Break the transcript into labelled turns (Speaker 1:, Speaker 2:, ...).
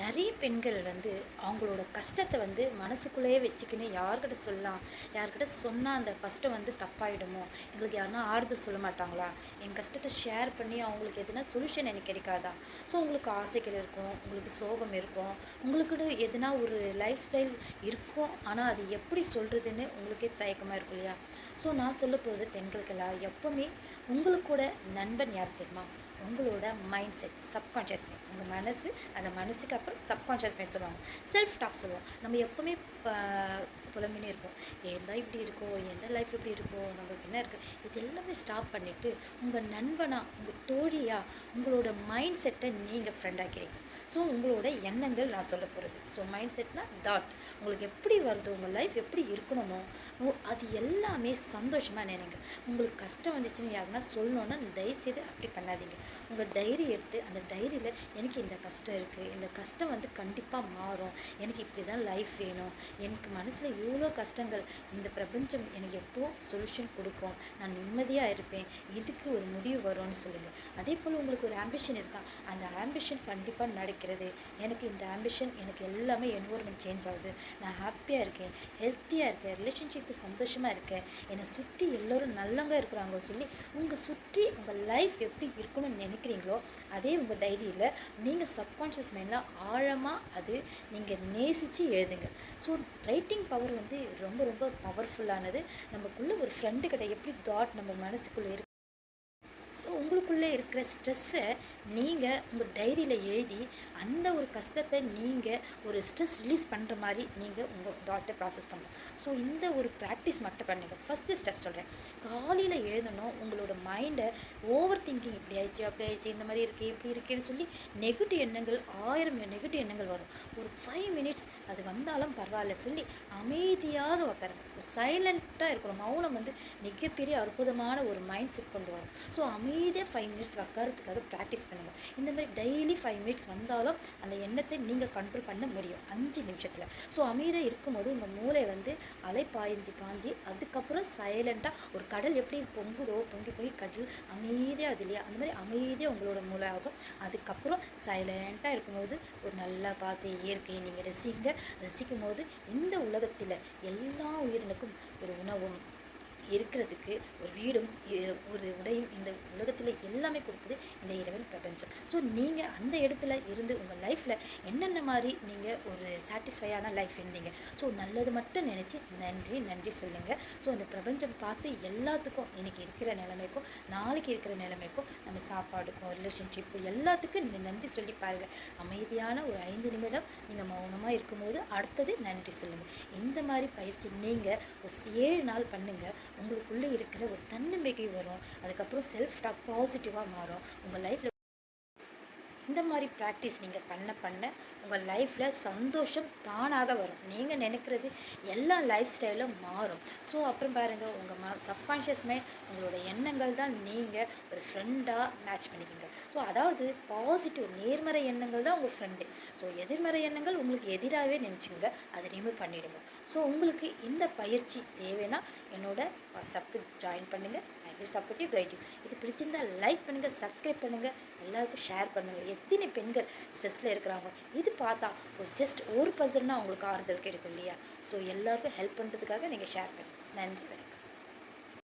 Speaker 1: நிறைய பெண்கள் வந்து அவங்களோட கஷ்டத்தை வந்து மனசுக்குள்ளேயே வச்சுக்கின்னு யார்கிட்ட சொல்லலாம்? யார்கிட்ட சொன்னால் அந்த கஷ்டம் வந்து தப்பாயிடுமோ? எங்களுக்கு யாருன்னா ஆறுதல் சொல்ல மாட்டாங்களா? என் கஷ்டத்தை ஷேர் பண்ணி அவங்களுக்கு எதுனா சொல்யூஷன் எனக்கு கிடைக்காதா? ஸோ உங்களுக்கு ஆசைகள் இருக்கும் உங்களுக்கு சோகம் இருக்கும் உங்களுக்கு எதுனா ஒரு லைஃப் ஸ்டைல் இருக்கும். ஆனால் அது எப்படி சொல்கிறதுன்னு உங்களுக்கே தயக்கமாக இருக்கும் இல்லையா? ஸோ நான் சொல்ல போகிறது பெண்களுக்கெல்லாம் எப்போவுமே உங்களுக்கு கூட நண்பன் யார் தெரியுமா? உங்களோட மைண்ட் செட் சப்கான்ஷியஸ் மைண்ட் உங்கள் மனசு அந்த மனசுக்கு அப்புறம் சப்கான்ஷியஸ் மைண்ட் சொல்லுவாங்க. செல்ஃப் டாக் சொல்லுவோம். நம்ம எப்போவுமே புலம்பினே இருப்போம். எந்த இப்படி இருக்கோ? எந்த லைஃப் இப்படி இருக்கோ? நம்மளுக்கு என்ன இருக்குது இது எல்லாமே ஸ்டாப் பண்ணிவிட்டு உங்கள் நண்பனாக உங்கள் தோழியாக உங்களோட மைண்ட் செட்டை நீங்கள் ஃப்ரெண்ட் ஆக்கிறீங்க. ஸோ உங்களோட எண்ணங்கள் நான் சொல்ல போகிறது ஸோ மைண்ட் செட்னா தாட் உங்களுக்கு எப்படி வருது? உங்கள் லைஃப் எப்படி இருக்கணுமோ அது எல்லாமே சந்தோஷமாக நினைங்க. உங்களுக்கு கஷ்டம் வந்துச்சுன்னு யாருன்னா சொல்லணுன்னா தயவுசெய்து அப்படி பண்ணாதீங்க. உங்கள் டைரி எடுத்து அந்த டைரியில் எனக்கு இந்த கஷ்டம் இருக்குது இந்த கஷ்டம் வந்து கண்டிப்பாக மாறும். எனக்கு இப்படி தான் லைஃப் வேணும். எனக்கு மனசில் இவ்வளோ கஷ்டங்கள். இந்த பிரபஞ்சம் எனக்கு எப்போ சொல்யூஷன் கொடுக்கும்? நான் நிம்மதியாக இருப்பேன். இதுக்கு ஒரு முடிவு வரும்னு சொல்லுங்கள் அதே போல் உங்களுக்கு ஒரு ஆம்பிஷன் இருக்கா? அந்த ஆம்பிஷன் கண்டிப்பாக நடக்கும். நடக்கிறது எனக்கு இந்த ஆம்பிஷன் எனக்கு எல்லாமே என்வரன்மெண்ட் சேஞ்ச் ஆகுது. நான் ஹாப்பியாக இருக்கேன் ஹெல்த்தியாக இருக்கேன் ரிலேஷன்ஷிப்பு சந்தோஷமாக இருக்கேன். என்னை சுற்றி எல்லோரும் நல்லவங்க இருக்கிறாங்க சொல்லி உங்கள் சுற்றி உங்கள் லைஃப் எப்படி இருக்கணும்னு நினைக்கிறீங்களோ அதே உங்கள் டைரியில் நீங்கள் சப்கான்ஷியஸ் மைண்டில் ஆழமாக அது நீங்கள் நேசித்து எழுதுங்க. ஸோ ரைட்டிங் பவர் வந்து ரொம்ப ரொம்ப பவர்ஃபுல்லானது நமக்குள்ளே ஒரு ஃப்ரெண்டு கிட்ட எப்படி தாட் நம்ம மனசுக்குள்ளே இருக்கு ஸோ உங்களுக்குள்ளே இருக்கிற ஸ்ட்ரெஸ்ஸை நீங்கள் உங்கள் டைரியில் எழுதி அந்த ஒரு கஷ்டத்தை நீங்கள் ஒரு ஸ்ட்ரெஸ் ரிலீஸ் பண்ணுற மாதிரி நீங்கள் உங்கள் தாட்டை ப்ராசஸ் பண்ணணும். ஸோ இந்த ஒரு ப்ராக்டிஸ் மட்டும் பண்ணுங்கள் ஃபஸ்ட்டு ஸ்டெப் சொல்கிறேன் காலையில் எழுதணும் உங்களோட மைண்டை ஓவர் திங்கிங் இப்படி ஆயிடுச்சு அப்படி ஆயிடுச்சு இந்த மாதிரி இருக்குது இப்படி இருக்கேன்னு சொல்லி நெகட்டிவ் எண்ணங்கள் ஆயிரம் நெகட்டிவ் எண்ணங்கள் வரும். ஒரு ஃபைவ் மினிட்ஸ் அது வந்தாலும் பரவாயில்ல சொல்லி அமைதியாக உக்காருங்க. ஒரு சைலண்ட்டாக இருக்கிற மௌனம் வந்து மிகப்பெரிய அற்புதமான ஒரு மைண்ட் செட் கொண்டு வரும். ஸோ அமைதியாக ஃபைவ் மினிட்ஸ் உட்காரத்துக்காக ப்ராக்டிஸ் பண்ணுங்கள் இந்த மாதிரி டெய்லி ஃபைவ் மினிட்ஸ் வந்தாலும் அந்த எண்ணத்தை நீங்கள் கண்ட்ரோல் பண்ண முடியும். அஞ்சு நிமிஷத்தில். ஸோ அமைதியாக இருக்கும்போது உங்கள் மூளை வந்து அலை பாய்ஞ்சி பாய்ஞ்சி அதுக்கப்புறம் சைலண்ட்டாக ஒரு கடல் எப்படி பொங்குதோ பொங்கி பொங்கி கடல் அமைதியாக அது இல்லையா? அந்த மாதிரி அமைதியாக உங்களோட மூளை ஆகும். அதுக்கப்புறம் சைலண்ட்டாக இருக்கும்போது ஒரு நல்ல காற்று இயற்கையை நீங்கள் ரசிங்க. ரசிக்கும் போது இந்த உலகத்தில் எல்லா உயிரினுக்கும் ஒரு உணவும் இருக்கிறதுக்கு ஒரு வீடும் ஒரு உடையும் இந்த എന്നിട്ട് உலகத்தில் எல்லாமே கொடுத்தது இந்த இறைவன் பிரபஞ்சம். ஸோ நீங்கள் அந்த இடத்துல இருந்து உங்கள் லைஃப்பில் என்னென்ன மாதிரி நீங்கள் ஒரு சாட்டிஸ்ஃபையான லைஃப் இருந்தீங்க? ஸோ நல்லது மட்டும் நினச்சி நன்றி நன்றி சொல்லுங்கள் ஸோ அந்த பிரபஞ்சம் பார்த்து எல்லாத்துக்கும் இன்றைக்கி இருக்கிற நிலைமைக்கும் நாளைக்கு இருக்கிற நிலைமைக்கும் நம்ம சாப்பாடுக்கும் ரிலேஷன்ஷிப்பு எல்லாத்துக்கும் நீங்கள் நன்றி சொல்லி பாருங்கள் அமைதியான ஒரு ஐந்து நிமிடம் நீங்கள் மௌனமாக இருக்கும்போது அடுத்தது நன்றி சொல்லுங்கள் இந்த மாதிரி பயிற்சி நீங்கள் ஒரு ஏழு நாள் பண்ணுங்கள் உங்களுக்குள்ளே இருக்கிற ஒரு தன்னம்பிக்கை வரும். அதுக்கப்புறம் செல்ஃப் டாக் பாசிட்டிவாக மாறும். உங்கள் லைஃப்பில் இந்த மாதிரி ப்ராக்டிஸ் நீங்கள் பண்ண பண்ண உங்கள் லைஃப்பில் சந்தோஷம் தானாக வரும். நீங்கள் நினைக்கிறது எல்லா லைஃப் ஸ்டைலும் மாறும். ஸோ அப்புறம் பாருங்கள் உங்கள் ம சப்கான்ஷியஸ் மைண்ட் உங்களோட எண்ணங்கள் தான் நீங்கள் ஒரு ஃப்ரெண்டாக மேட்ச் பண்ணிக்கிங்க. ஸோ அதாவது பாசிட்டிவ் நேர்மறை எண்ணங்கள் தான் உங்கள் ஃப்ரெண்டு ஸோ எதிர்மறை எண்ணங்கள் உங்களுக்கு எதிராகவே நினச்சிங்க. அதை ரிமூவ் பண்ணிவிடுங்க ஸோ உங்களுக்கு இந்த பயிற்சி தேவைன்னா என்னோட வாட்ஸ்அப்புக்கு ஜாயின் பண்ணுங்கள் I will support you guide you இது பிடிச்சிருந்தால் லைக் பண்ணுங்கள் சப்ஸ்கிரைப் பண்ணுங்கள் எல்லாருக்கும் ஷேர் பண்ணுங்கள் எத்தனை பெண்கள் ஸ்ட்ரெஸ்ஸில் இருக்கிறாங்க? இது பார்த்தா ஒரு ஜஸ்ட் ஒரு பர்சன்னா அவங்களுக்கு ஆறுதல் கிடைக்கும் இல்லையா? ஸோ எல்லாருக்கும் ஹெல்ப் பண்ணுறதுக்காக நீங்கள் ஷேர் பண்ணுங்கள் நன்றி